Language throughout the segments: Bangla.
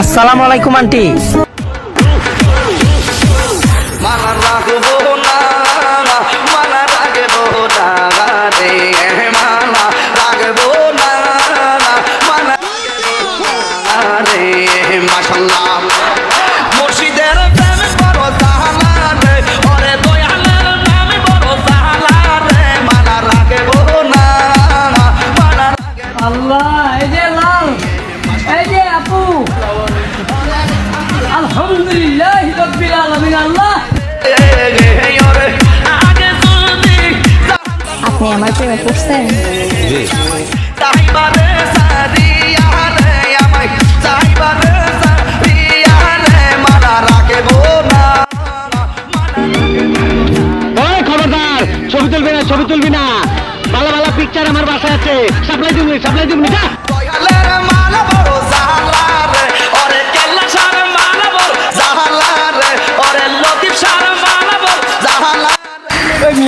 আসসালামু আলাইকুম আন্টি। আল্লাহ এই যে লাল এই যে আপু। আলহামদুলিল্লাহ রব্বিল আলামিন আল্লাহ। আপনি আমার প্রেমে পড়ছেন? না ছবি তুলবি না ছবি তুলবি না। ভালো ভালো পিকচার আমার বাসায় আছে। সাপ্লাই দিবি সাপ্লাই দিবি যা।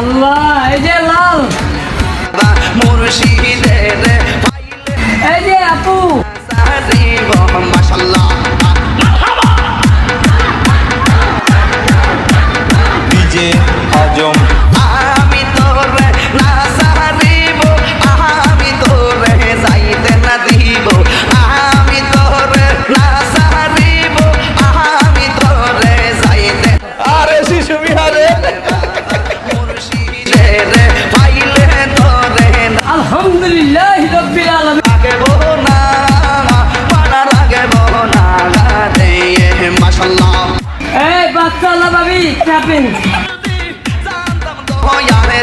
আল্লাহ এই যে লাল। এই যে আপু। ডিজে আজম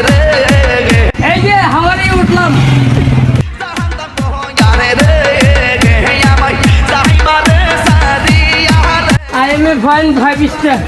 রে এই যে হাওয়ারে উঠলাম I am a fine five star